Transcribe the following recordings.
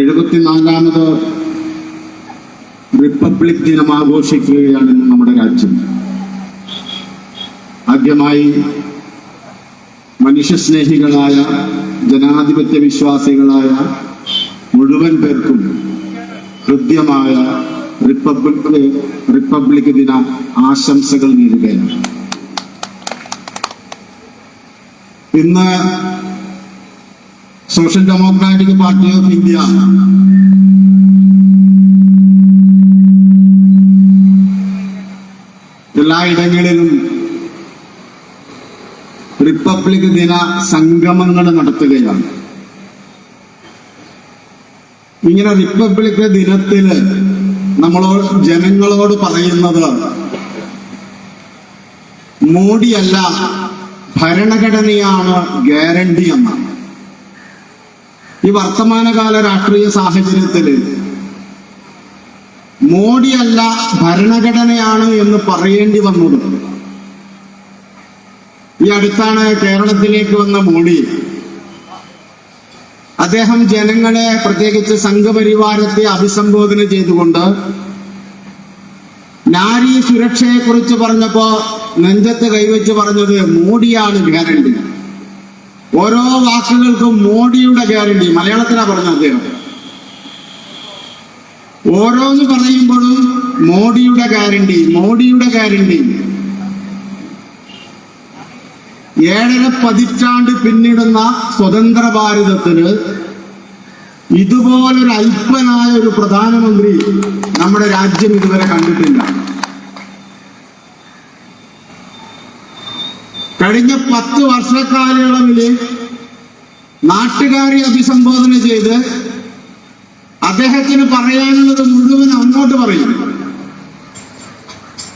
എഴുപത്തിനാലാമത് republic ദിനം ആഘോഷിക്കുകയാണ് നമ്മുടെ രാജ്യം. ആദ്യമായി മനുഷ്യസ്നേഹികളായ ജനാധിപത്യ വിശ്വാസികളായ മുഴുവൻ പേർക്കും ഹൃദ്യമായ റിപ്പബ്ലിക് റിപ്പബ്ലിക് ദിന ആശംസകൾ നേരുകയാണ്. ഇന്ന് social democratic party of India. എല്ലായിടങ്ങളിലും republic ദിന സംഗമങ്ങൾ നടത്തുകയാണ്. ഇങ്ങനെ റിപ്പബ്ലിക് ദിനത്തിൽ നമ്മളോട് ജനങ്ങളോട് പറയുന്നത് മോഡിയല്ല ഭരണഘടനയാണ് ഗ്യാരണ്ടി എന്നാണ്. ഈ വർത്തമാനകാല രാഷ്ട്രീയ സാഹചര്യത്തിൽ മോഡിയല്ല ഭരണഘടനയാണ് എന്ന് പറയേണ്ടി വന്നത്. ഈ അടുത്താണ് കേരളത്തിലേക്ക് വന്ന മോഡി. അദ്ദേഹം ജനങ്ങളെ പ്രത്യേകിച്ച് സംഘപരിവാരത്തെ അഭിസംബോധന ചെയ്തുകൊണ്ട് നാരി സുരക്ഷയെക്കുറിച്ച് പറഞ്ഞപ്പോ നെഞ്ചത്ത് കൈവച്ച് പറഞ്ഞത് മോഡിയാണ് ഗ്യാരണ്ടി. ഓരോ വാക്കുകൾക്കും മോഡിയുടെ ഗ്യാരണ്ടി. മലയാളത്തിലാ പറഞ്ഞത് അദ്ദേഹം. ഓരോന്ന് പറയുമ്പോഴും മോഡിയുടെ ഗ്യാരണ്ടി മോഡിയുടെ ഗ്യാരണ്ടി. ഏഴര പതിറ്റാണ്ട് പിന്നിടുന്ന സ്വതന്ത്ര ഭാരതത്തിന് ഇതുപോലൊരു അല്പനായ ഒരു പ്രധാനമന്ത്രി നമ്മുടെ രാജ്യം ഇതുവരെ കണ്ടിട്ടില്ല. കഴിഞ്ഞ പത്ത് വർഷക്കാലയളവിൽ നാട്ടുകാരെ അഭിസംബോധന ചെയ്ത് അദ്ദേഹത്തിന് പറയാനുള്ളത് മുഴുവൻ അങ്ങോട്ട് പറയും.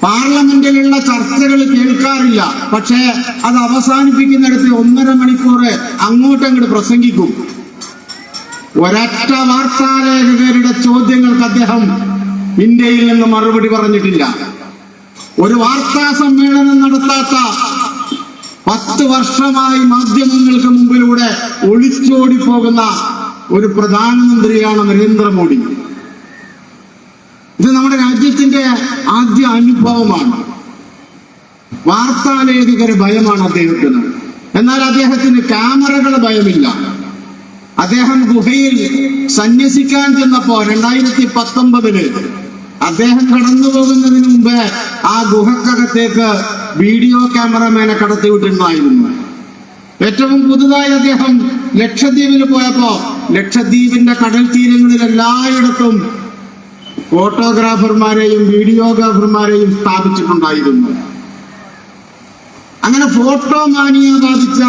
പാർലമെന്റിലുള്ള ചർച്ചകൾ കേൾക്കാറില്ല. പക്ഷേ അത് അവസാനിപ്പിക്കുന്നിടത്ത് ഒന്നര മണിക്കൂർ അങ്ങോട്ട് അങ്ങോട്ട് പ്രസംഗിക്കും. ഒരൊറ്റ വാർത്താലേഖകരുടെ ചോദ്യങ്ങൾക്ക് അദ്ദേഹം ഇന്ത്യയിൽ നിന്ന് മറുപടി പറഞ്ഞിട്ടില്ല. ഒരു വാർത്താ സമ്മേളനം നടത്താത്ത പത്ത് വർഷമായി മാധ്യമങ്ങൾക്ക് മുമ്പിലൂടെ ഒളിച്ചോടി പോകുന്ന ഒരു പ്രധാനമന്ത്രിയാണ് നരേന്ദ്രമോദി. ഇത് നമ്മുടെ രാജ്യത്തിന്റെ ആദ്യ അനുഭവമാണ്. വാർത്താലേഖകരെ ഭയമാണ് അദ്ദേഹത്തിന്. എന്നാൽ അദ്ദേഹത്തിന് ക്യാമറകളെ ഭയമില്ല. അദ്ദേഹം ഗുഹയിൽ സന്യസിക്കാൻ ചെന്നപ്പോ രണ്ടായിരത്തി പത്തൊമ്പതിൽ അദ്ദേഹം കടന്നു പോകുന്നതിന് മുമ്പ് ആ ഗുഹക്കകത്തേക്ക് വീഡിയോ ക്യാമറമാനെ കടത്തിവിട്ടിരുന്നായിരുന്നു ഏറ്റവും പുതുതായി അദ്ദേഹം ലക്ഷദ്വീപിൽ പോയപ്പോ ലക്ഷദ്വീപിന്റെ കടൽ തീരങ്ങളിൽ എല്ലായിടത്തും ഫോട്ടോഗ്രാഫർമാരെയും വീഡിയോഗ്രാഫർമാരെയും സ്ഥാപിച്ചിട്ടുണ്ടായിരുന്നു. അങ്ങനെ ഫോട്ടോ മാനിയ ബാധിച്ച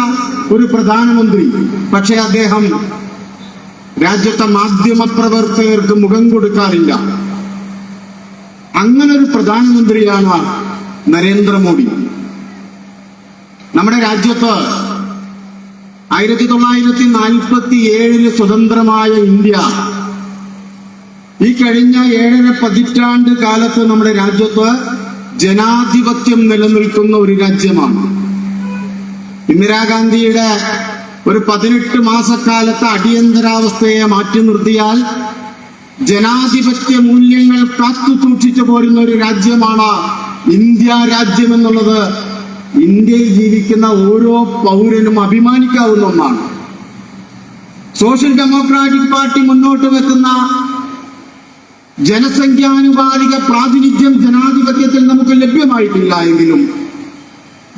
ഒരു പ്രധാനമന്ത്രി പക്ഷെ അദ്ദേഹം രാജ്യത്തെ മാധ്യമ പ്രവർത്തകർക്ക് മുഖം കൊടുക്കാറില്ല. അങ്ങനൊരു പ്രധാനമന്ത്രിയാണ് നരേന്ദ്രമോദി. നമ്മുടെ രാജ്യത്ത് ആയിരത്തി തൊള്ളായിരത്തി നാൽപ്പത്തി ഏഴിന് സ്വതന്ത്രമായ ഇന്ത്യ. ഈ കഴിഞ്ഞ ഏഴര പതിറ്റാണ്ട് കാലത്ത് നമ്മുടെ രാജ്യത്ത് ജനാധിപത്യം നിലനിൽക്കുന്ന ഒരു രാജ്യമാണ്. ഇന്ദിരാഗാന്ധിയുടെ ഒരു പതിനെട്ട് മാസക്കാലത്തെ അടിയന്തരാവസ്ഥയെ മാറ്റി നിർത്തിയാൽ ജനാധിപത്യ മൂല്യങ്ങൾ കാത്തു സൂക്ഷിച്ചു പോരുന്ന ഒരു രാജ്യമാണ് ഇന്ത്യ രാജ്യം എന്നുള്ളത് ഇന്ത്യയിൽ ജീവിക്കുന്ന ഓരോ പൗരനും അഭിമാനിക്കാവുന്ന ഒന്നാണ്. സോഷ്യൽ ഡെമോക്രാറ്റിക് പാർട്ടി മുന്നോട്ട് വെക്കുന്ന ജനസംഖ്യാനുപാതിക പ്രാതിനിധ്യം ജനാധിപത്യത്തിൽ നമുക്ക് ലഭ്യമായിട്ടില്ല എങ്കിലും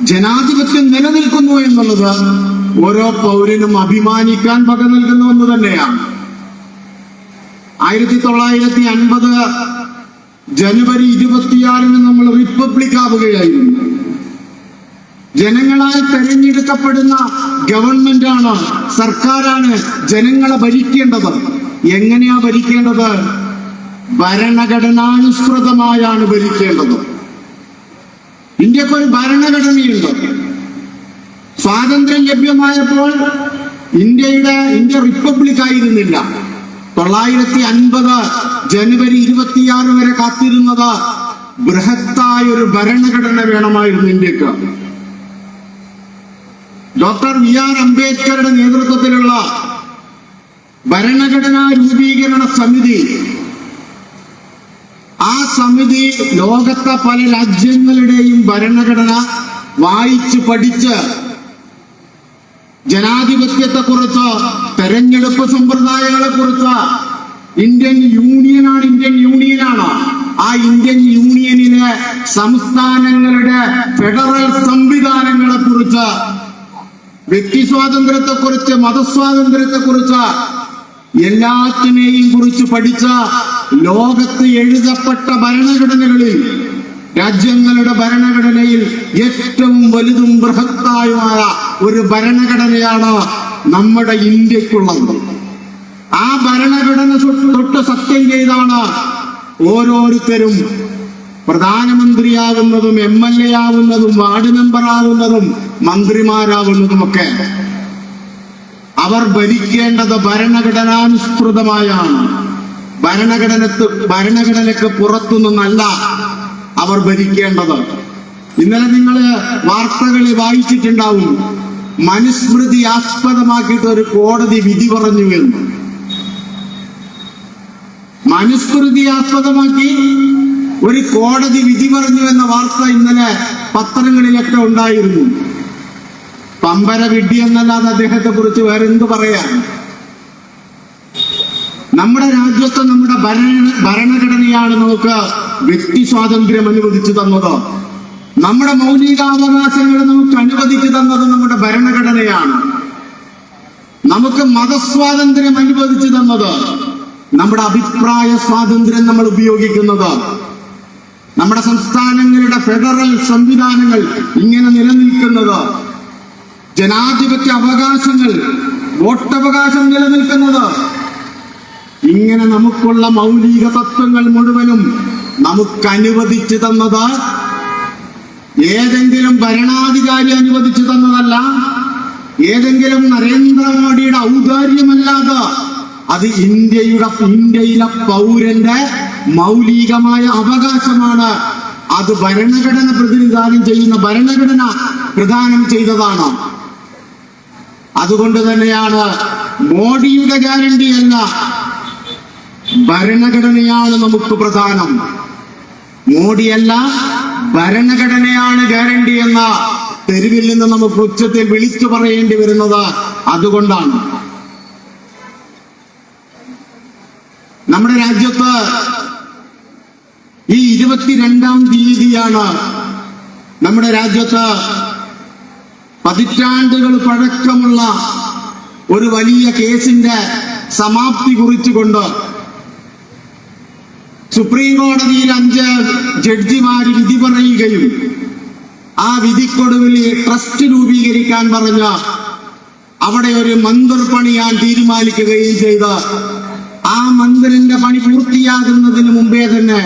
ജനാധിപത്യം നിലനിൽക്കുന്നു എന്നുള്ളത് ഓരോ പൗരനും അഭിമാനിക്കാൻ വക നൽകുന്ന ഒന്ന് തന്നെയാണ്. ആയിരത്തി തൊള്ളായിരത്തി അൻപത് ജനുവരി ഇരുപത്തിയാറിന് നമ്മൾ റിപ്പബ്ലിക് ആവുകയായിരുന്നു. ജനങ്ങളാൽ തെരഞ്ഞെടുക്കപ്പെടുന്ന ഗവൺമെന്റാണ് സർക്കാരാണ് ജനങ്ങളെ ഭരിക്കേണ്ടത്. എങ്ങനെയാ ഭരിക്കേണ്ടത്? ഭരണഘടനാനുസൃതമായാണ് ഭരിക്കേണ്ടത്. ഇന്ത്യയ്ക്ക് ഒരു ഭരണഘടനയുണ്ട്. സ്വാതന്ത്ര്യം ലഭ്യമായപ്പോൾ ഇന്ത്യയുടെ ഇന്ത്യ റിപ്പബ്ലിക് ആയിരുന്നില്ല. തൊള്ളായിരത്തി അൻപത് ജനുവരി ഇരുപത്തിയാറ് വരെ കാത്തിരുന്നത് ബൃഹത്തായ ഒരു ഭരണഘടന വേണമായിരുന്നു ഇന്ത്യയ്ക്ക്. ഡോക്ടർ വി ആർ അംബേദ്കറുടെ നേതൃത്വത്തിലുള്ള ഭരണഘടനാ രൂപീകരണ സമിതി. ആ സമിതി ലോകത്തെ പല രാജ്യങ്ങളുടെയും ഭരണഘടന വായിച്ച് പഠിച്ച് ജനാധിപത്യത്തെക്കുറിച്ച് തെരഞ്ഞെടുപ്പ് സമ്പ്രദായങ്ങളെ കുറിച്ച് ഇന്ത്യൻ യൂണിയനാണ് ഇന്ത്യൻ യൂണിയനാണ്? ആ ഇന്ത്യൻ യൂണിയനിലെ സംസ്ഥാനങ്ങളുടെ ഫെഡറൽ സംവിധാനങ്ങളെ കുറിച്ച് വ്യക്തി സ്വാതന്ത്ര്യത്തെ കുറിച്ച് മതസ്വാതന്ത്ര്യത്തെ കുറിച്ച് എല്ലാത്തിനെയും കുറിച്ച് പഠിച്ച ലോകത്ത് എഴുതപ്പെട്ട ഭരണഘടനകളിൽ രാജ്യങ്ങളുടെ ഭരണഘടനയിൽ ഏറ്റവും വലുതും ബൃഹത്തായുമായ ഒരു ഭരണഘടനയാണ് നമ്മുടെ ഇന്ത്യക്കുള്ളത്? ആ ഭരണഘടന തൊട്ട് സത്യം ചെയ്താണ് ഓരോരുത്തരും പ്രധാനമന്ത്രിയാകുന്നതും എം എൽ എ ആവുന്നതും വാർഡ് മെമ്പർ ആവുന്നതും മന്ത്രിമാരാവുന്നതുമൊക്കെ അവർ ഭരിക്കേണ്ടത് ഭരണഘടനാനുസൃതമായാണ്. ഭരണഘടനത്ത് ഭരണഘടനയ്ക്ക് പുറത്തുനിന്നല്ല അവർ ഭരിക്കേണ്ടത്. ഇന്നലെ നിങ്ങൾ വാർത്തകളിൽ വായിച്ചിട്ടുണ്ടാവും. മനുസ്മൃതി ആസ്പദമാക്കിയിട്ട് ഒരു കോടതി വിധി പറഞ്ഞു എന്ന്. മനുസ്മൃതി ആസ്പദമാക്കി ഒരു കോടതി വിധി പറഞ്ഞു എന്ന വാർത്ത ഇന്നലെ പത്രങ്ങളിലൊക്കെ ഉണ്ടായിരുന്നു. പമ്പര വിഡ്ഢി എന്നല്ലാതെ അദ്ദേഹത്തെ കുറിച്ച് വേറെ എന്ത് പറയാൻ? നമ്മുടെ രാജ്യത്ത് നമ്മുടെ ഭരണ ഭരണഘടനയാണ് നമുക്ക് വ്യക്തി സ്വാതന്ത്ര്യം അനുവദിച്ചു തന്നത്. നമ്മുടെ മൗലികാവകാശങ്ങൾ നമുക്ക് അനുവദിച്ചു തന്നത് നമ്മുടെ ഭരണഘടനയാണ്. നമുക്ക് മതസ്വാതന്ത്ര്യം അനുവദിച്ചു തന്നത് നമ്മുടെ അഭിപ്രായ സ്വാതന്ത്ര്യം നമ്മൾ ഉപയോഗിക്കുന്നത്. നമ്മുടെ സംസ്ഥാനങ്ങളുടെ ഫെഡറൽ സംവിധാനങ്ങൾ ഇങ്ങനെ നിലനിൽക്കുന്നത്. ജനാധിപത്യ അവകാശങ്ങൾ വോട്ടവകാശം നിലനിൽക്കുന്നത്. ഇങ്ങനെ നമുക്കുള്ള മൗലിക തത്വങ്ങൾ മുഴുവനും നമുക്ക് അനുവദിച്ചു തന്നത് ഏതെങ്കിലും ഭരണാധികാരി അനുവദിച്ചു തന്നതല്ല. ഏതെങ്കിലും നരേന്ദ്രമോദിയുടെ ഔദാര്യമല്ലാതെ അത് ഇന്ത്യയുടെ ഇന്ത്യയിലെ പൗരന്റെ മൗലികമായ അവകാശമാണ്. അത് ഭരണഘടന പ്രതിനിധാനം ചെയ്യുന്ന ഭരണഘടന പ്രദാനം ചെയ്തതാണ്. അതുകൊണ്ട് തന്നെയാണ് മോഡിയുടെ ഗ്യാരണ്ടി അല്ല ഭരണഘടനയാണ് നമുക്ക് പ്രധാനം. മോഡിയല്ല ഭരണഘടനയാണ് ഗ്യാരണ്ടി എന്ന തെരുവിൽ നിന്ന് നമുക്ക് ഉച്ചത്തിൽ വിളിച്ചു പറയേണ്ടി വരുന്നത് അതുകൊണ്ടാണ്. നമ്മുടെ രാജ്യത്ത് ഈ ഇരുപത്തിരണ്ടാം തീയതിയാണ് നമ്മുടെ രാജ്യത്ത് പതിറ്റാണ്ടുകൾ പഴക്കമുള്ള ഒരു വലിയ കേസിന്റെ സമാപ്തി കുറിച്ചുകൊണ്ട് സുപ്രീം കോടതിയിൽ അഞ്ച് ജഡ്ജിമാർ വിധി പറയുകയും ആ വിധിക്കൊടുവിൽ ട്രസ്റ്റ് രൂപീകരിക്കാൻ പറഞ്ഞ അവിടെ ഒരു മന്ദിർ പണിയാൻ തീരുമാനിക്കുകയും ചെയ്ത. ആ മന്ദിറിന്റെ പണി പൂർത്തിയാകുന്നതിന് മുമ്പേ തന്നെ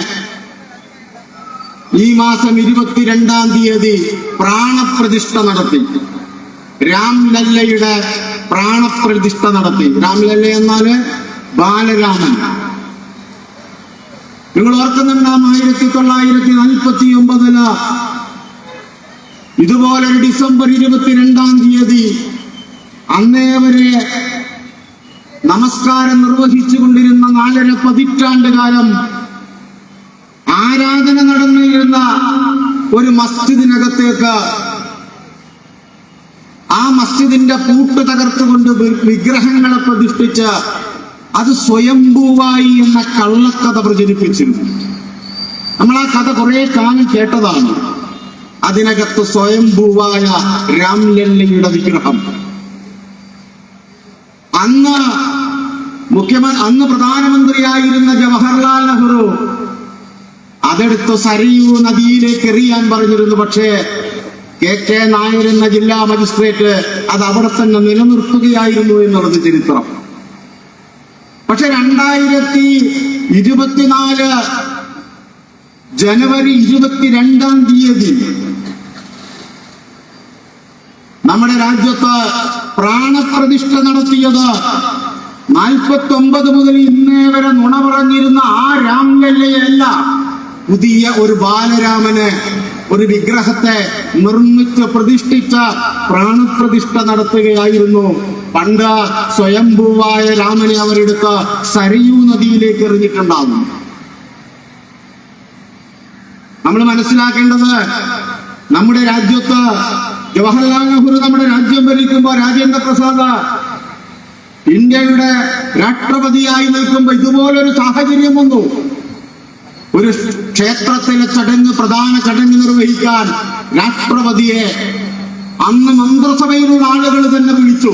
ഈ മാസം ഇരുപത്തിരണ്ടാം തീയതി പ്രാണപ്രതിഷ്ഠ നടത്തി. രാംലല്ലയുടെ പ്രാണപ്രതിഷ്ഠ നടത്തി. രാംലല്ല എന്നാൽ ബാലരാമൻ. നിങ്ങൾ ഓർക്കുന്നുണ്ട് നാം ആയിരത്തി തൊള്ളായിരത്തി നാൽപ്പത്തി ഒമ്പതിൽ ഇതുപോലെ ഡിസംബർ ഇരുപത്തിരണ്ടാം തീയതി അന്നേവരെ നമസ്കാരം നിർവഹിച്ചു കൊണ്ടിരുന്ന നാലര പതിറ്റാണ്ട് കാലം ആരാധന നടന്നിരുന്ന ഒരു മസ്ജിദിനകത്തേക്ക് ആ മസ്ജിദിന്റെ പൂട്ട് തകർത്തുകൊണ്ട് വിഗ്രഹങ്ങളെ പ്രതിഷ്ഠിച്ച് അത് സ്വയംഭൂവായി എന്ന കള്ളക്കഥ പ്രചരിപ്പിച്ചിരുന്നു. നമ്മൾ ആ കഥ കുറെ കാലം കേട്ടതാണ്. അതിനകത്ത് സ്വയംഭൂവായ രാംലല്ലയുടെ വിഗ്രഹം. അന്ന് മുഖ്യമന്ത്രി അന്ന് പ്രധാനമന്ത്രിയായിരുന്ന ജവഹർലാൽ നെഹ്റു അതെടുത്ത് സരിയു നദിയിലേക്ക് എറിയാൻ പറഞ്ഞിരുന്നു. പക്ഷേ കെ കെ നായർ എന്ന ജില്ലാ മജിസ്ട്രേറ്റ് അത് അവിടെ തന്നെ നിലനിർത്തുകയായിരുന്നു എന്നുള്ളത് ചരിത്രം. പക്ഷെ രണ്ടായിരത്തി ഇരുപത്തിനാല് ജനുവരി ഇരുപത്തിരണ്ടാം തീയതി നമ്മുടെ രാജ്യത്ത് പ്രാണപ്രതിഷ്ഠ നടത്തിയത് നാൽപ്പത്തി ഒമ്പത് മുതൽ ഇന്നേ വരെ നുണ പറഞ്ഞിരുന്ന ആ രാംലല്ലയല്ല പുതിയ ഒരു ബാലരാമന് ഒരു വിഗ്രഹത്തെ നിർമ്മിച്ച് പ്രതിഷ്ഠിച്ച പ്രാണപ്രതിഷ്ഠ നടത്തുകയായിരുന്നു. പണ്ട് സ്വയംഭൂവായ രാമനെ അവരെടുത്ത് സരയൂ നദിയിലേക്ക് എറിഞ്ഞിട്ടുണ്ടാകും നമ്മൾ മനസ്സിലാക്കേണ്ടത് നമ്മുടെ രാജ്യത്ത് ജവഹർലാൽ നെഹ്റു നമ്മുടെ രാജ്യം ഭരിക്കുമ്പോൾ രാജേന്ദ്ര പ്രസാദ് ഇന്ത്യയുടെ രാഷ്ട്രപതിയായി നിൽക്കുമ്പോൾ ഇതുപോലൊരു സാഹചര്യം വന്നു. ഒരു ക്ഷേത്രത്തിലെ ചടങ്ങ് പ്രധാന ചടങ്ങ് നിർവഹിക്കാൻ രാഷ്ട്രപതിയെ അന്ന് മന്ത്രിസഭയിലുള്ള ആളുകൾ തന്നെ വിളിച്ചു.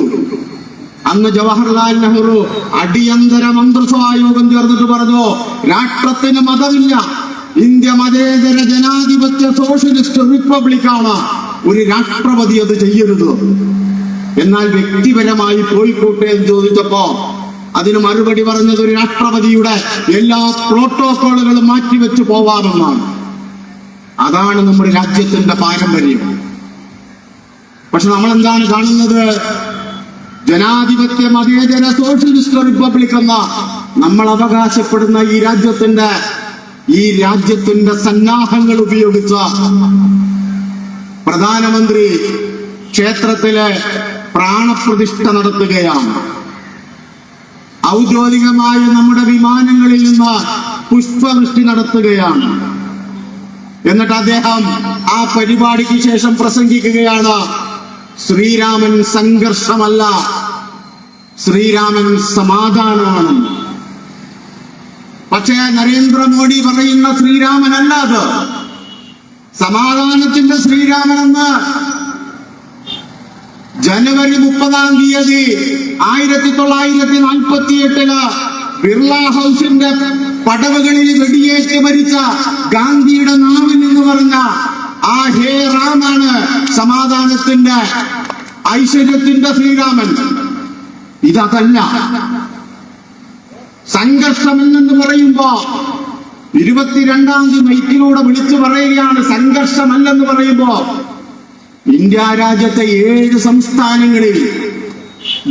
അന്ന് ജവഹർലാൽ നെഹ്റു അടിയന്തര മന്ത്രിസഭാ യോഗം ചേർന്നിട്ട് പറഞ്ഞു രാഷ്ട്രത്തിന് മതമില്ല. ഇന്ത്യ മതേതര ജനാധിപത്യ സോഷ്യലിസ്റ്റ് റിപ്പബ്ലിക്കാണ് ഒരു രാഷ്ട്രപതി അത് ചെയ്യരുത്. എന്നാൽ വ്യക്തിപരമായി പോയിക്കോട്ടെ എന്ന് ചോദിച്ചപ്പോ അതിന് മറുപടി പറഞ്ഞത് ഒരു രാഷ്ട്രപതിയുടെ എല്ലാ പ്രോട്ടോകോളുകളും മാറ്റിവെച്ച് പോവാമെന്നാണ്. അതാണ് നമ്മുടെ രാജ്യത്തിന്റെ പാരമ്പര്യം. പക്ഷെ നമ്മൾ എന്താണ് കാണുന്നത്? ജനാധിപത്യ മതേതര സോഷ്യലിസ്റ്റ് റിപ്പബ്ലിക് എന്ന നമ്മൾ അവകാശപ്പെടുന്ന ഈ രാജ്യത്തിന്റെ ഈ രാജ്യത്തിന്റെ സന്നാഹങ്ങൾ ഉപയോഗിച്ച പ്രധാനമന്ത്രി ക്ഷേത്രത്തിലെ പ്രാണപ്രതിഷ്ഠ നടത്തുകയാണ്. ഔദ്യോഗികമായി നമ്മുടെ വിമാനങ്ങളിൽ നിന്ന് പുഷ്പവൃഷ്ടി നടത്തുകയാണ്. എന്നിട്ട് അദ്ദേഹം ആ പരിപാടിക്ക് ശേഷം പ്രസംഗിക്കുകയാണ്. ശ്രീരാമൻ സംഘർഷമല്ല. ശ്രീരാമൻ സമാധാനമാണ്. പക്ഷേ നരേന്ദ്രമോദി പറയുന്ന ശ്രീരാമനല്ല അത്. സമാധാനത്തിന്റെ ശ്രീരാമനെന്ന്. ജനുവരി മുപ്പതാം തീയതി ആയിരത്തി തൊള്ളായിരത്തി നാൽപ്പത്തി എട്ടിൽ ബിർള ഹൗസിന്റെ പടവുകളിൽ വെടിയേറ്റ് മരിച്ച ഗാന്ധിയുടെ നാവിൽ നിന്ന് പറഞ്ഞ ആ ഹേ റാമാണ് സമാധാനത്തിന്റെ ഐശ്വര്യത്തിന്റെ ശ്രീരാമൻ. ഇതല്ല സംഘർഷമെന്ന് പറയുമ്പോ ഇരുപത്തിരണ്ടാം തീയതി മൈക്കിലൂടെ വിളിച്ചു പറയുകയാണ് സംഘർഷമല്ലെന്ന് പറയുമ്പോ ഇന്ത്യ രാജ്യത്തെ ഏഴ് സംസ്ഥാനങ്ങളിൽ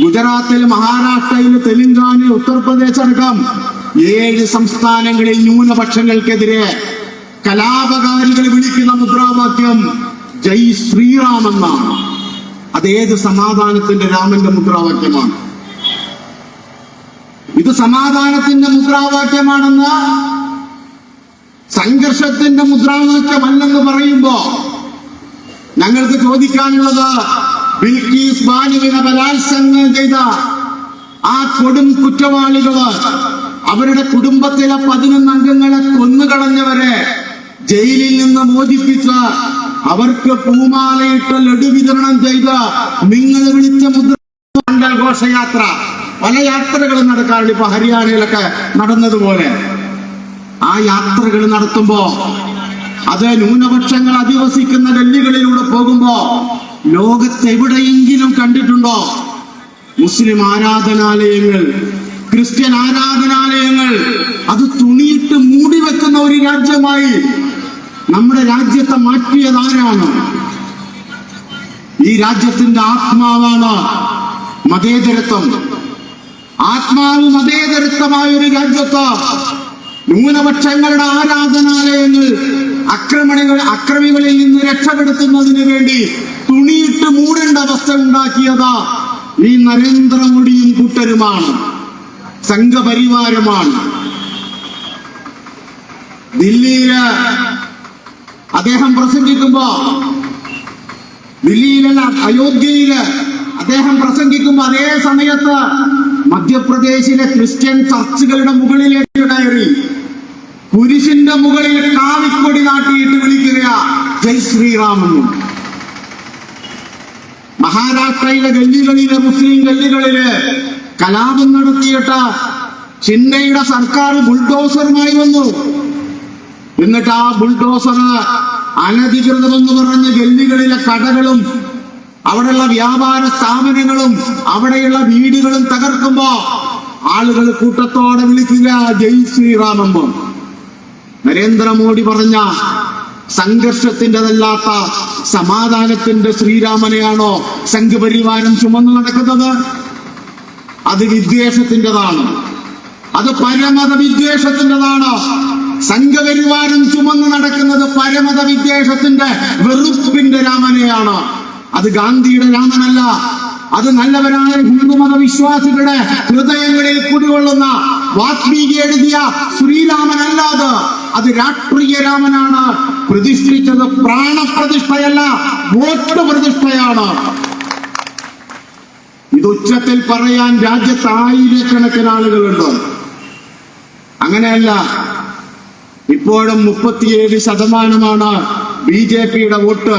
ഗുജറാത്തിൽ മഹാരാഷ്ട്രയിൽ തെലുങ്കാനിൽ ഉത്തർപ്രദേശ് അടക്കം ഏഴ് സംസ്ഥാനങ്ങളിൽ ന്യൂനപക്ഷങ്ങൾക്കെതിരെ കലാപകാരികൾ വിളിക്കുന്ന മുദ്രാവാക്യം ജയ് ശ്രീറാം എന്നാണ്. അതേത് സമാധാനത്തിന്റെ രാമന്റെ മുദ്രാവാക്യമാണ്? ഇത് സമാധാനത്തിന്റെ മുദ്രാവാക്യമാണെന്ന് സംഘർഷത്തിന്റെ മുദ്രാവാക്യമല്ലെന്ന് പറയുമ്പോ ഞങ്ങൾക്ക് ചോദിക്കാനുള്ളത് ബിൽക്കീസ് ബാലുവിനെ ബലാത്സംഗം ചെയ്ത ആ കൊടും കുറ്റവാളികൾ അവരുടെ കുടുംബത്തിലെ പതിനൊന്ന് അംഗങ്ങളെ കൊന്നുകളഞ്ഞവരെ ജയിലിൽ നിന്ന് മോചിപ്പിച്ച അവർക്ക് പൂമാലയിട്ട ലഡു വിതരണം ചെയ്ത നിങ്ങൾ വിളിച്ച മുദ്ര ഘോഷയാത്ര. പല യാത്രകളും നടക്കാറുണ്ട്. ഇപ്പൊ ഹരിയാനയിലൊക്കെ നടന്നതുപോലെ. ആ യാത്രകൾ നടത്തുമ്പോ അത് ന്യൂനപക്ഷങ്ങൾ അധിവസിക്കുന്ന ഡൽഹികളിലൂടെ പോകുമ്പോ ലോകത്തെവിടെയെങ്കിലും കണ്ടിട്ടുണ്ടോ? മുസ്ലിം ആരാധനാലയങ്ങൾ ക്രിസ്ത്യൻ ആരാധനാലയങ്ങൾ അത് തുണിയിട്ട് മൂടി വെക്കുന്ന ഒരു രാജ്യമായി നമ്മുടെ രാജ്യത്തെ മാറ്റിയത് ആരാണ്? ഈ രാജ്യത്തിന്റെ ആത്മാവാണ് മതേതരത്വം. ആത്മാവ് മതേതരത്വമായ ഒരു രാജ്യത്ത് ന്യൂനപക്ഷങ്ങളുടെ ആരാധനാലയങ്ങൾ അക്രമണികൾ അക്രമികളിൽ നിന്ന് രക്ഷപ്പെടുത്തുന്നതിന് വേണ്ടി തുണിയിട്ട് മൂടേണ്ട അവസ്ഥ ഉണ്ടാക്കിയത് ഈ നരേന്ദ്രമോദിയും കൂട്ടരുമാണ്. സംഘപരിവാരമാണ്. ദില്ലിയിൽ അദ്ദേഹം പ്രസംഗിക്കുമ്പോ ദില്ലിയിലല്ല അയോധ്യയിൽ അദ്ദേഹം പ്രസംഗിക്കുമ്പോ അതേ സമയത്ത് മധ്യപ്രദേശിലെ ക്രിസ്ത്യൻ ചർച്ചുകളുടെ മുകളിലേക്ക് കയറി. കുരിശിന്റെ മുകളിൽ കാവിക്കൊടി നാട്ടിയിട്ട് വിളിക്കുകയാ ജയ് ശ്രീറാമെന്നും മഹാരാഷ്ട്രയിലെ ഗല്ലികളിലെ മുസ്ലിം ഗല്ലികളിൽ കലാപം നടത്തിയിട്ട് ചിന്നയുടെ സർക്കാർ ബുൾഡോസറുമായി വന്നു. എന്നിട്ട് ആ ബുൾഡോസർ അനധികൃതമെന്ന് പറഞ്ഞ ഗല്ലികളിലെ കടകളും അവിടെയുള്ള വ്യാപാര സ്ഥാപനങ്ങളും അവിടെയുള്ള വീടുകളും തകർക്കുമ്പോ ആളുകൾ കൂട്ടത്തോടെ വിളിക്കുക ജയ് ശ്രീറാമെന്ന് നരേന്ദ്രമോദി പറഞ്ഞ സംഘർഷത്തിന്റെതല്ലാത്ത സമാധാനത്തിന്റെ ശ്രീരാമനെയാണോ സംഘപരിവാരം ചുമന്നു നടക്കുന്നത്? അത് വിദ്വേഷത്തിന്റെതാണ്. അത് പരമത വിദ്വേഷത്തിന്റെതാണ്? സംഘപരിവാരം ചുമന്ന് നടക്കുന്നത് പരമത വിദ്വേഷത്തിന്റെ വെറുപ്പിന്റെ രാമനെയാണ്. അത് ഗാന്ധിയുടെ രാമനല്ല. അത് നല്ലവരായ ഹിന്ദുമത വിശ്വാസികളുടെ ഹൃദയങ്ങളിൽ കുടികൊള്ളുന്ന വാത്മീകി എഴുതിയ ശ്രീരാമനല്ലാതെ അത് രാഷ്ട്രീയ രാമനാണ്. പ്രതിഷ്ഠിച്ചത് പ്രാണപ്രതിഷ്ഠയല്ല വോട്ട് പ്രതിഷ്ഠയാണ്. ഇത് ഉച്ചത്തിൽ പറയാൻ രാജ്യത്ത് ആയിരക്കണക്കിന് ആളുകളുണ്ട്. അങ്ങനെയല്ല ഇപ്പോഴും മുപ്പത്തിയേഴ് ശതമാനമാണ് ബി ജെ പിയുടെ വോട്ട്.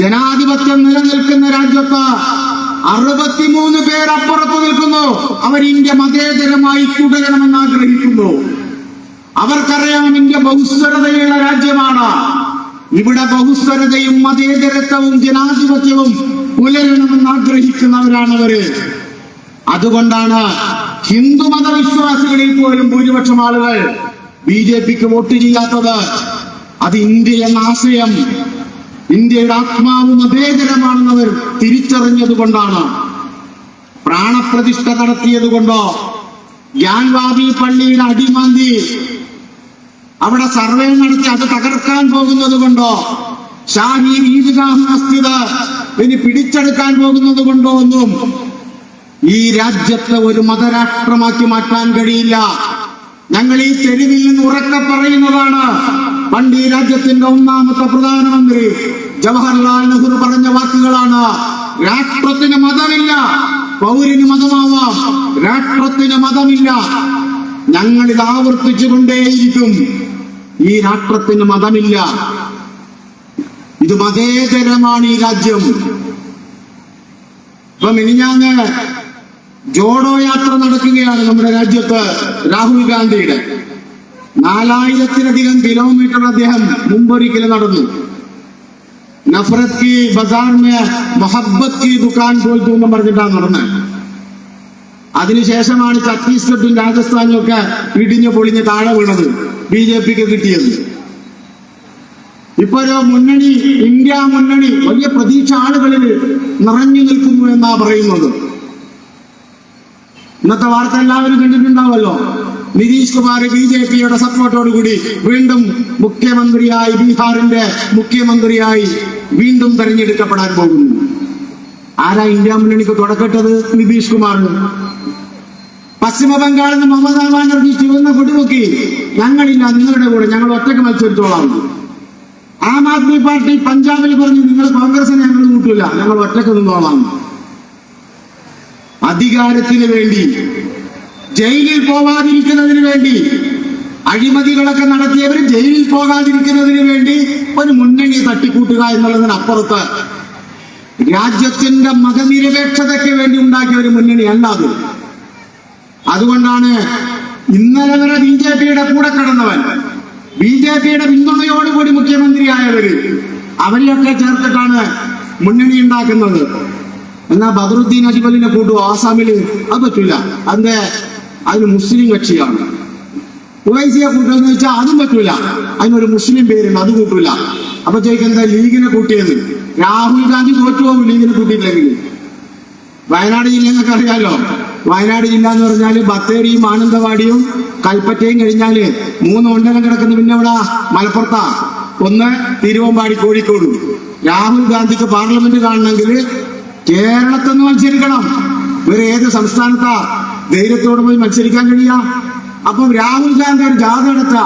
ജനാധിപത്യം നിലനിൽക്കുന്ന രാജ്യത്ത് അറുപത്തിമൂന്ന് പേർ അപ്പുറത്ത് നിൽക്കുന്നു. അവർ ഇന്ത്യ മതേതരമായി തുടരണമെന്ന് ആഗ്രഹിക്കുന്നു. അവർക്കറിയാം ഇന്ത്യ ബഹുസ്വരതയുള്ള രാജ്യമാണ്. ഇവിടെ ബഹുസ്വരതയും മതേതരത്വവും ജനാധിപത്യവും പുലരണമെന്ന് ആഗ്രഹിക്കുന്നവരാണ് അവർ അതുകൊണ്ടാണ് ഹിന്ദു മതവിശ്വാസികളിൽ പോലും ഭൂരിപക്ഷം ആളുകൾ ബി ജെ പിക്ക് വോട്ട് ചെയ്യാത്തത് അത് ഇന്ത്യ എന്ന ആശയം ഇന്ത്യയുടെ ആത്മാവ് മതേതരമാണെന്നവർ തിരിച്ചറിഞ്ഞതുകൊണ്ടാണ്. പ്രാണപ്രതിഷ്ഠ നടത്തിയത് കൊണ്ടോ ഗ്യാൻവാബി പള്ളിയുടെ അടിമാന്തി അവിടെ സർവേ നടത്തി അത് തകർക്കാൻ പോകുന്നത് കൊണ്ടോ ഷാഹി ഈദ്ഗാഹ് മസ്ജിദ് ഇനി പിടിച്ചെടുക്കാൻ പോകുന്നത് കൊണ്ടോ ഒന്നും ഈ രാജ്യത്തെ ഒരു മതരാഷ്ട്രമാക്കി മാറ്റാൻ കഴിയില്ല. ഞങ്ങൾ ഈ തെരുവിൽ നിന്ന് ഉറക്കെ പറയുന്നതാണ് പണ്ട് ഈ രാജ്യത്തിന്റെ ഒന്നാമത്തെ പ്രധാനമന്ത്രി ജവഹർലാൽ നെഹ്റു പറഞ്ഞ വാക്കുകളാണ്. രാഷ്ട്രത്തിന് മതമില്ല പൗരന് മതമാവാം. രാഷ്ട്രത്തിന് മതമില്ല. ഞങ്ങൾ ഇത് ആവർത്തിച്ചുകൊണ്ടേയിരിക്കും. ഈ രാഷ്ട്രത്തിന് മതമില്ല. ഇത് മതേതരമാണ് ഈ രാജ്യം. ഇപ്പൊ മിനിഞ്ഞാന്ന് ജോഡോ യാത്ര നടക്കുകയാണ് നമ്മുടെ രാജ്യത്ത് രാഹുൽ ഗാന്ധിയുടെ. നാലായിരത്തിലധികം കിലോമീറ്റർ അദ്ദേഹം മുമ്പൊരിക്കൽ നടന്നു. നഫറത് കി ബസാർ മേ മൊഹബത്ത് കി ദുക്കാൻ എന്ന് പറഞ്ഞിട്ടാണ് നടന്നത്. അതിനുശേഷമാണ് ഛത്തീസ്ഗഡും രാജസ്ഥാനും ഒക്കെ ഇടിഞ്ഞു പൊളിഞ്ഞ് താഴെ വീണത് ബി ജെ പിക്ക് കിട്ടിയത്. ഇപ്പൊ ഒരു മുന്നണി ഇന്ത്യ മുന്നണി വലിയ പ്രതീക്ഷ ആളുകളിൽ നിറഞ്ഞു നിൽക്കുന്നു എന്നാ പറയുന്നത്. ഇന്നത്തെ വാർത്ത എല്ലാവരും കണ്ടിട്ടുണ്ടാവല്ലോ നിതീഷ് കുമാർ ബി ജെ പിയുടെ സപ്പോർട്ടോടുകൂടി വീണ്ടും മുഖ്യമന്ത്രിയായി ബീഹാറിന്റെ മുഖ്യമന്ത്രിയായി വീണ്ടും തെരഞ്ഞെടുക്കപ്പെടാൻ പോകുന്നു. ആരാ ഇന്ത്യ മുന്നണിക്ക് തുടക്കട്ടത് നിതീഷ് കുമാർ പശ്ചിമ ബംഗാളിൽ നിന്ന് മമതാ ബാനർജി ചുവന്ന കൊടിമുക്കി. ഞങ്ങളില്ല നിങ്ങളുടെ കൂടെ. ഞങ്ങൾ ഒറ്റയ്ക്ക് മത്സരിച്ചോളാം. ആം ആദ്മി പാർട്ടി പഞ്ചാബിൽ പറഞ്ഞു നിങ്ങൾ കോൺഗ്രസിനെ ഞങ്ങൾ കൂട്ടില്ല ഞങ്ങൾ ഒറ്റയ്ക്ക് നിന്നോളാം. അധികാരത്തിന് വേണ്ടി ജയിലിൽ പോവാതിരിക്കുന്നതിന് വേണ്ടി അഴിമതികളൊക്കെ നടത്തിയവർ ജയിലിൽ പോകാതിരിക്കുന്നതിന് വേണ്ടി ഒരു മുന്നണി തട്ടിക്കൂട്ടുക എന്നുള്ളതിനപ്പുറത്ത് രാജ്യത്തിന്റെ മതനിരപേക്ഷതയ്ക്ക് വേണ്ടി ഉണ്ടാക്കിയ ഒരു മുന്നണി അല്ല അത്. അതുകൊണ്ടാണ് ഇന്നലെ വരെ ബി ജെ പിയുടെ കൂടെ കടന്നവൻ ബി ജെ പിയുടെ പിന്തുണയോടുകൂടി മുഖ്യമന്ത്രിയായവര് അവരെയൊക്കെ ചേർത്തിട്ടാണ് മുന്നണി ഉണ്ടാക്കുന്നത്. എന്നാ ബദറുദ്ദീൻ അജ്മലിനെ കൂട്ടു ആസാമിൽ? അത് പറ്റൂല. അതിന്റെ അതിന് മുസ്ലിം കക്ഷിയാണ്. ഉവൈസിയെ കൂട്ടുമെന്ന് വെച്ചാൽ അതും പറ്റൂല. അതിനൊരു മുസ്ലിം പേരുണ്ട് അത് കൂട്ടൂല. അപ്പൊ ചോദിക്കുന്നത് ലീഗിനെ കൂട്ടിയത് രാഹുൽ ഗാന്ധി തോറ്റുപോകും ലീഗിനെ കൂട്ടിയില്ലെങ്കിൽ വയനാട് ജില്ല എന്നൊക്കെ അറിയാലോ? വയനാട് ജില്ല എന്ന് പറഞ്ഞാൽ ബത്തേരിയും മാനന്തവാടിയും കൽപ്പറ്റയും കഴിഞ്ഞാൽ മൂന്ന് മണ്ഡലം കിടക്കുന്ന. പിന്നെ ഇവിടെ മലപ്പുറത്താ. ഒന്ന് തിരുവമ്പാടി കോഴിക്കോട്. രാഹുൽ ഗാന്ധിക്ക് പാർലമെന്റ് കാണണമെങ്കിൽ കേരളത്തിൽ നിന്ന് മത്സരിക്കണം. വേറെ ഏത് സംസ്ഥാനത്താ? ധൈര്യത്തോടെ പോയി മത്സരിക്കാൻ കഴിയാ? അപ്പം രാഹുൽ ഗാന്ധി ഒരു ജാഥ എടുത്ത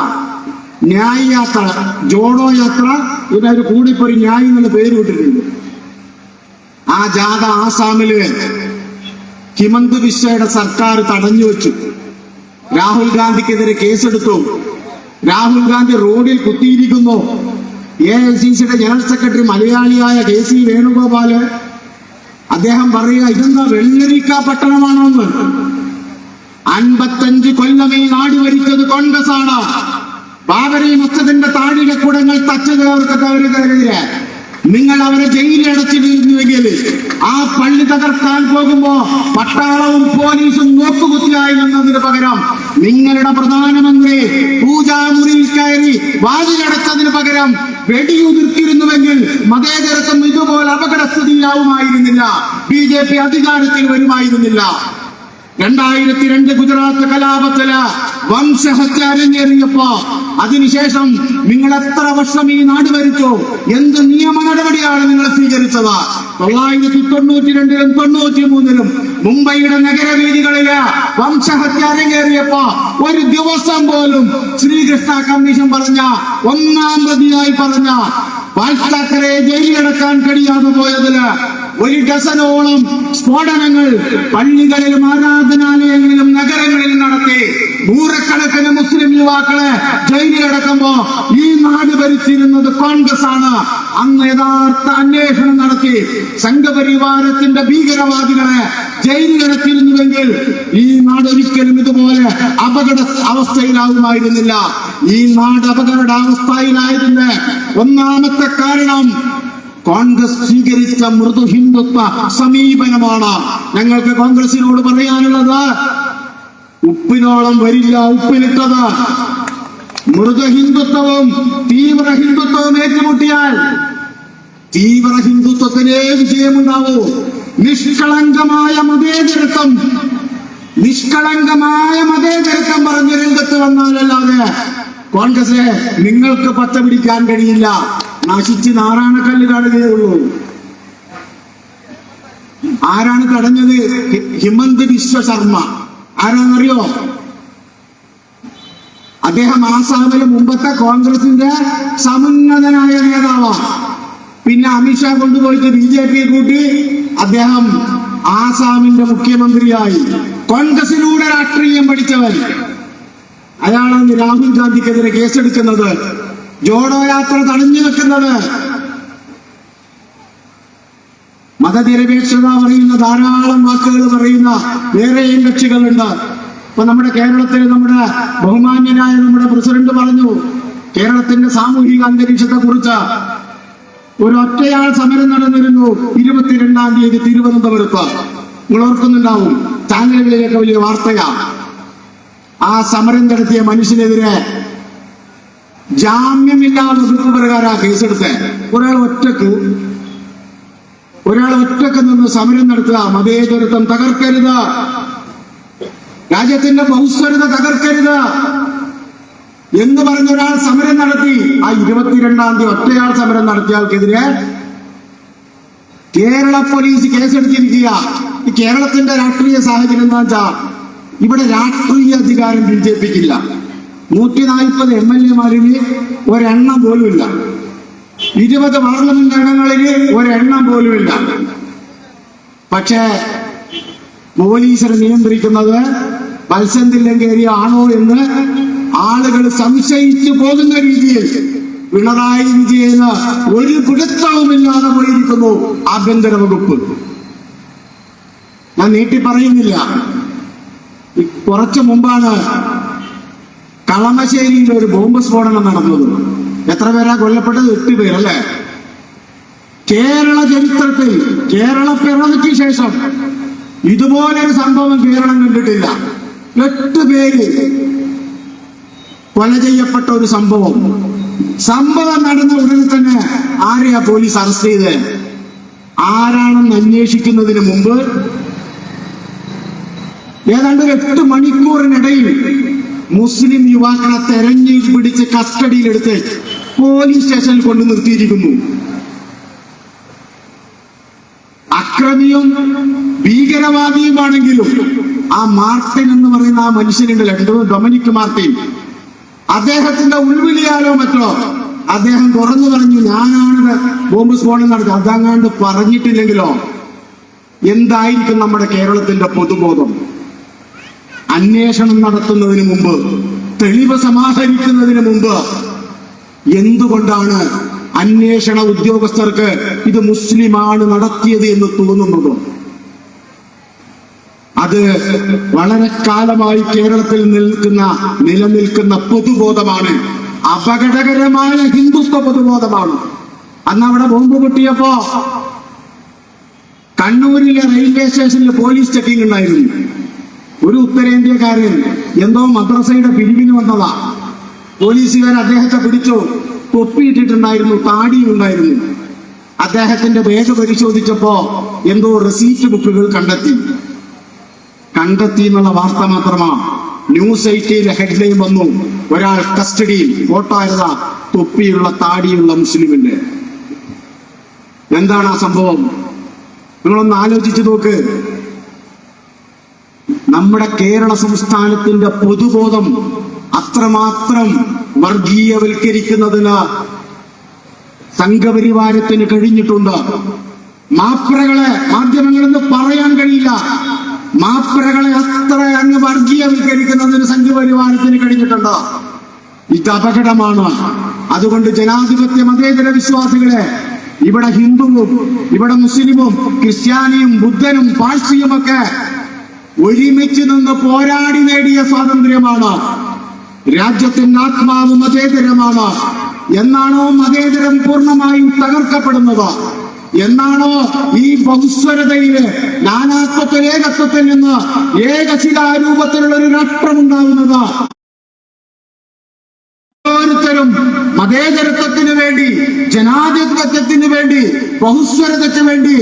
ന്യായ യാത്ര ജോഡോ യാത്ര. ഇതിനൊരു കൂടിപ്പൊരു ന്യായി എന്നുള്ള പേര് വിട്ടിട്ടുണ്ട്. ആ ജാഥ ആസാമിൽ ഹിമന്ത് ബിശ്വയുടെ സർക്കാർ തടഞ്ഞു വെച്ചു. രാഹുൽ ഗാന്ധിക്കെതിരെ കേസെടുത്തു. രാഹുൽ ഗാന്ധി റോഡിൽ കുത്തിയിരിക്കുന്നു. എ ഐ സി സിയുടെ ജനറൽ സെക്രട്ടറി മലയാളിയായ കെ സി വേണുഗോപാൽ അദ്ദേഹം പറയുക ഇതെന്താ വെള്ളരിക്ക പട്ടണമാണോ അൻപത്തഞ്ച് കൊല്ലം ഈ നാട് ഭരിച്ചത് കോൺഗ്രസ് ആണ് ബാബരി മസ്ജിദിന്റെ താഴികക്കുടങ്ങൾ തച്ചതവർക്കെതിരെ നിങ്ങൾ അവരെ ജയിലിൽ അടച്ചിരുന്നുവെങ്കിൽ ആ പള്ളി തകർക്കാൻ പോകുമ്പോ പട്ടാളവും പോലീസും നോക്കുകുത്തിയായി നിന്നതിന് പകരം നിങ്ങളുടെ പ്രധാനമന്ത്രി പൂജാമുറിയിൽ കയറി വാതിലടച്ചതിന് പകരം വെടിയുതിർത്തിരുന്നുവെങ്കിൽ മതേതരത്വം ഇതുപോലെ അപകടസ്ഥിതിയിലാവുമായിരുന്നില്ല. ബി ജെ പി അധികാരത്തിൽ വരുമായിരുന്നില്ല. രണ്ടായിരത്തി രണ്ട് ഗുജറാത്ത് കലാപത്തിൽ വംശഹത്യ അരങ്ങേറിയപ്പോ അതിനുശേഷം നിങ്ങൾ എത്ര വർഷം ഈ നാട് ഭരിച്ചു? എന്ത് നിയമ നടപടിയാണ് നിങ്ങൾ സ്വീകരിച്ചത്? തൊള്ളായിരത്തി തൊണ്ണൂറ്റി രണ്ടിലും തൊണ്ണൂറ്റി മൂന്നിലും മുംബൈയുടെ നഗരവീതികളിൽ വംശഹത്യ അരങ്ങേറിയപ്പോ ഒരു ദിവസം പോലും ശ്രീകൃഷ്ണ കമ്മീഷൻ പറഞ്ഞ ഒന്നാം പ്രതിയായി പറഞ്ഞ ബാൽ താക്കറെ ജയിലിലടക്കാൻ കഴിയാതെ പോയതിൽ ഒരു ഡസനോളം സ്ഫോടനങ്ങൾ പള്ളികളിലും ആരാധനാലയങ്ങളിലും നഗരങ്ങളിലും നടത്തി. നൂറക്കണക്കിന് മുസ്ലിം യുവാക്കളെ ജയിലിലടക്കുമ്പോ ഈ നാട് ഭരിച്ചിരുന്നത് കോൺഗ്രസ് ആണ് അന്ന് യഥാർത്ഥ അന്വേഷണം നടത്തി. സംഘപരിവാരത്തിന്റെ ഭീകരവാദികളെ ജയിലിലടച്ചിരുന്നുവെങ്കിൽ ഈ നാട് ഒരിക്കലും ഇതുപോലെ അപകട അവസ്ഥയിലാവുമായിരുന്നില്ല. ഈ നാട് അപകടാവസ്ഥയിലായതിന്റെ ഒന്നാമത്തെ കാരണം കോൺഗ്രസ് സ്വീകരിച്ച മൃദു ഹിന്ദുത്വ സമീപനമാണ്. ഞങ്ങൾക്ക് കോൺഗ്രസിനോട് പറയാനുള്ളത് ഉപ്പിനോളം വരില്ല ഉപ്പിലിട്ടത്. മൃദു ഹിന്ദുത്വവും തീവ്ര ഹിന്ദുത്വവും ഏറ്റുമുട്ടിയാൽ തീവ്ര ഹിന്ദുത്വത്തിനേ വിജയമുണ്ടാവൂ. നിഷ്കളങ്കമായ മതേതരത്വം നിഷ്കളങ്കമായ മതേതരത്വം പറഞ്ഞ് രംഗത്ത് വന്നാലല്ലാതെ കോൺഗ്രസ് നിങ്ങൾക്ക് പച്ച പിടിക്കാൻ കഴിയില്ല. നശിച്ച് നാറാണക്കല്ല് കാണുകയേ ഉള്ളൂ. ആരാണ് തടഞ്ഞത്? ഹിമന്ത് ബിശ്വ ശർമ്മ. ആരാണെന്നറിയോ അദ്ദേഹം ആസാമിലെ മുമ്പത്തെ കോൺഗ്രസിന്റെ സമുന്നതനായ നേതാവാണ് പിന്നെ അമിത്ഷാ കൊണ്ടുപോയിട്ട് ബി ജെ പി കൂട്ടി അദ്ദേഹം ആസാമിന്റെ മുഖ്യമന്ത്രിയായി. കോൺഗ്രസിലൂടെ രാഷ്ട്രീയം പഠിച്ചവൻ. അയാളാണ് രാഹുൽ ഗാന്ധിക്കെതിരെ കേസെടുക്കുന്നത്. ജോഡോ യാത്ര തടഞ്ഞു വെക്കുന്നത് മതനിരപേക്ഷത പറയുന്ന ധാരാളം വാക്കുകൾ പറയുന്ന വേറെയും കക്ഷികളുണ്ട്. ഇപ്പൊ നമ്മുടെ കേരളത്തിൽ നമ്മുടെ ബഹുമാന്യനായ നമ്മുടെ പ്രസിഡന്റ് പറഞ്ഞു കേരളത്തിന്റെ സാമൂഹിക അന്തരീക്ഷത്തെ കുറിച്ച് ഒരു ഒറ്റയാൾ സമരം നടന്നിരുന്നു ഇരുപത്തിരണ്ടാം തീയതി തിരുവനന്തപുരത്ത്. നിങ്ങൾ ഓർക്കുന്നുണ്ടാവും ചാനലുകളിലേക്ക് വലിയ വാർത്തയാ. ആ സമരം നടത്തിയ മനുഷ്യനെതിരെ ജാമ്യമില്ലാതെ വകുപ്പ് പ്രകാരം ആ കേസെടുത്ത് ഒരാൾ ഒറ്റയ്ക്ക് ഒരാൾ ഒറ്റയ്ക്ക് നിന്ന് സമരം നടത്തുക മതേതരത്വം തകർക്കരുത്. രാജ്യത്തിന്റെ ബഹുസ്വരത തകർക്കരുത്. എന്ന് പറഞ്ഞ ഒരാൾ സമരം നടത്തി ആ ഇരുപത്തിരണ്ടാം തീയതി ഒറ്റയാൾ സമരം നടത്തിയ ആൾക്കെതിരെ കേരള പോലീസ് കേസെടുത്തിരിക്കുക. ഈ കേരളത്തിന്റെ രാഷ്ട്രീയ സാഹചര്യം എന്താ വെച്ചാ ഇവിടെ രാഷ്ട്രീയ അധികാരം ബി ജെ പിക്കില്ല. നൂറ്റി നാൽപ്പത് എം എൽ എമാരിൽ ഒരെണ്ണം പോലുമില്ല. ഇരുപത് പാർലമെന്റ് അംഗങ്ങളിൽ ഒരെണ്ണം പോലുമില്ല. പക്ഷേ പോലീസിനെ നിയന്ത്രിക്കുന്നത് മത്സ്യത്തില്ലെങ്കിൽ ആണോ എന്ന് ആളുകൾ സംശയിച്ചു പോകുന്ന രീതിയിൽ പിണറായി വിജയന് ഒരു പിടുത്തവുമില്ലാതെ പോയിരിക്കുന്നു ആഭ്യന്തര വകുപ്പ്. ഞാൻ നീട്ടി പറയുന്നില്ല. കുറച്ചു മുമ്പാണ് കളമശ്ശേരിയിൽ ഒരു ബോംബ് സ്ഫോടനം നടന്നത്. എത്ര പേരാ കൊല്ലപ്പെട്ടത്? എട്ട് പേരല്ലേ കേരള ചരിത്രത്തിൽ കേരള പിറവിക്ക് ശേഷം ഇതുപോലൊരു സംഭവം കേരളം കണ്ടിട്ടില്ല. എട്ട് പേര് കൊല ചെയ്യപ്പെട്ട ഒരു സംഭവം. സംഭവം നടന്ന ഉടനെ തന്നെ ആരെയാ പോലീസ് അറസ്റ്റ് ചെയ്ത്? ആരാണെന്ന് അന്വേഷിക്കുന്നതിന് മുമ്പ് ഏതാണ്ട് ഒരു എട്ട് മണിക്കൂറിനിടയിൽ മുസ്ലിം യുവാക്കളെ തെരഞ്ഞു പിടിച്ച് കസ്റ്റഡിയിലെടുത്ത് പോലീസ് സ്റ്റേഷനിൽ കൊണ്ട് നിർത്തിയിരിക്കുന്നു. അക്രമിയും ഭീകരവാദിയുമാണെങ്കിലും ആ മാർട്ടിൻ എന്ന് പറയുന്ന ആ മനുഷ്യനുണ്ടല്ലോ ഡൊമിനിക് മാർട്ടിൻ. അദ്ദേഹത്തിന്റെ ഉൾവിളിയാലോ മറ്റോ അദ്ദേഹം തുറന്നു പറഞ്ഞു ഞാനാണ് ബോംബ് സ്ഫോടനം നടത്തി അതങ്ങാണ്ട് പറഞ്ഞിട്ടില്ലെങ്കിലോ? എന്തായിരിക്കും നമ്മുടെ കേരളത്തിന്റെ പൊതുബോധം? അന്വേഷണം നടത്തുന്നതിന് മുമ്പ് തെളിവ് സമാഹരിക്കുന്നതിന് മുമ്പ് എന്തുകൊണ്ടാണ് അന്വേഷണ ഉദ്യോഗസ്ഥർക്ക് ഇത് മുസ്ലിമാണ് നടത്തിയത് എന്ന് തോന്നുന്നത്? അത് വളരെ കാലമായി കേരളത്തിൽ നിൽക്കുന്ന നിലനിൽക്കുന്ന പൊതുബോധമാണ്. അപകടകരമായ ഹിന്ദുത്വ പൊതുബോധമാണ്. അന്ന് അവിടെ ബോംബ് പൊട്ടിയപ്പോ കണ്ണൂരിലെ റെയിൽവേ സ്റ്റേഷനിൽ പോലീസ് ചെക്കിംഗ് ഉണ്ടായിരുന്നു. ഒരു ഉത്തരേന്ത്യക്കാരൻ എന്തോ മദ്രസയുടെ പിരിവിന് വന്നതാ. പോലീസുകാർ അദ്ദേഹത്തെ പിടിച്ചു. തൊപ്പിയിട്ടിട്ടുണ്ടായിരുന്നു താടിയും ഉണ്ടായിരുന്നു. അദ്ദേഹത്തിന്റെ ബാഗ് പരിശോധിച്ചപ്പോ എന്തോ റെസീറ്റ് ബുക്കുകൾ കണ്ടെത്തി. കണ്ടെത്തി എന്നുള്ള വാർത്ത മാത്രമാ. ന്യൂസ് എയ്റ്റീൻ ഹെഡ്ലൈൻ വന്നു. ഒരാൾ കസ്റ്റഡിയിൽ ആയിരുന്ന തൊപ്പിയുള്ള താടിയുള്ള മുസ്ലിമിന്റെ. എന്താണ് ആ സംഭവം? നിങ്ങളൊന്ന് ആലോചിച്ചു നോക്ക്. നമ്മുടെ കേരള സംസ്ഥാനത്തിന്റെ പൊതുബോധം അത്രമാത്രം വർഗീയവൽക്കരിക്കുന്നതിന് സംഘപരിവാരത്തിന് കഴിഞ്ഞിട്ടുണ്ട്. മാപ്രകളെ മാധ്യമങ്ങളെന്ന് പറയാൻ കഴിയില്ല. മാപ്രകളെ അത്ര അങ്ങ് വർഗീയവൽക്കരിക്കുന്നതിന് സംഘപരിവാരത്തിന് കഴിഞ്ഞിട്ടുണ്ട്. ഇത് അപകടമാണ്. അതുകൊണ്ട് ജനാധിപത്യ മതേതര വിശ്വാസികളെ ഇവിടെ ഹിന്ദുവും ഇവിടെ മുസ്ലിമും ക്രിസ്ത്യാനിയും ബുദ്ധനും പാഴ്സിയുമൊക്കെ ഒരുമിച്ച് നിന്ന് പോരാടി നേടിയ സ്വാതന്ത്ര്യമാണ്. രാജ്യത്തിന്റെ ആത്മാവ് മതേതരമാണ്. എന്നാണോ മതേതരം പൂർണമായും തകർക്കപ്പെടുന്നത്? എന്നാണോ ഈ ബഹുസ്വരതയിൽ നാനാത്വത്തിൽ ഏകത്വത്തിൽ നിന്ന് ഏകശിലാരൂപത്തിലുള്ള ഒരു രാഷ്ട്രമുണ്ടാകുന്നത് ഓരോരുത്തരും മതേതരത്വത്തിന് വേണ്ടി ജനാധിപത്യത്തിന് വേണ്ടി ബഹുസ്വരതയ്ക്ക് വേണ്ടി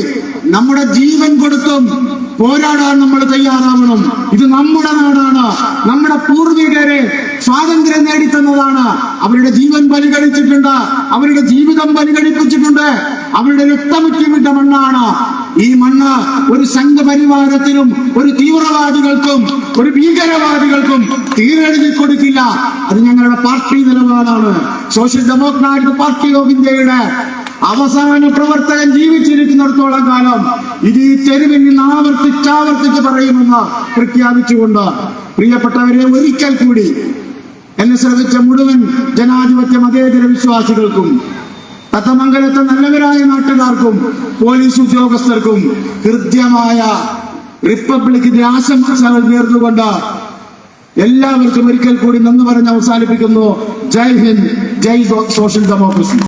നമ്മുടെ ജീവൻ കൊടുത്തും പോരാടാൻ നമ്മൾ തയ്യാറാവണം. ഇത് നമ്മുടെ നാടാണ്. നമ്മുടെ പൂർവികരെ സ്വാതന്ത്ര്യം നേടിത്തന്നതാണ്. അവരുടെ ജീവൻ പരിഗണിച്ചിട്ടുണ്ട്. അവരുടെ ജീവിതം പരിഗണിപ്പിച്ചിട്ടുണ്ട്. അവരുടെ രക്തമുറ്റിവിട്ട മണ്ണാണ്. ഈ മണ്ണ് ഒരു സംഘപരിവാരത്തിനും ഒരു തീവ്രവാദികൾക്കും ഒരു ഭീകരവാദികൾക്കും തീരെഴുതി കൊടുക്കില്ല. അത് ഞങ്ങളുടെ പാർട്ടി നിലപാടാണ്. സോഷ്യൽ ഡെമോക്രാറ്റിക് പാർട്ടി ഓഫ് ഇന്ത്യയുടെ അവസാന പ്രവർത്തകൻ ജീവിച്ചിരിക്കുന്നിടത്തോളം കാലം ഇത് ഈ തെരുവിൽ നിന്ന് ആവർത്തിച്ചാവർത്തിച്ച് പറയുമെന്ന് പ്രഖ്യാപിച്ചുകൊണ്ട് പ്രിയപ്പെട്ടവരെ ഒരിക്കൽ കൂടി എന്നെ ശ്രദ്ധിച്ച മുഴുവൻ ജനാധിപത്യ മതേതര വിശ്വാസികൾക്കും തത്തമംഗലത്തെ നല്ലവരായ നാട്ടുകാർക്കും പോലീസ് ഉദ്യോഗസ്ഥർക്കും ഹൃദ്യമായ റിപ്പബ്ലിക്കിന്റെ ആശംസകൾ നേർന്നുകൊണ്ട് എല്ലാവർക്കും ഒരിക്കൽ കൂടി നന്ദി പറഞ്ഞ് അവസാനിപ്പിക്കുന്നു. Jai Hind Jai social democracy.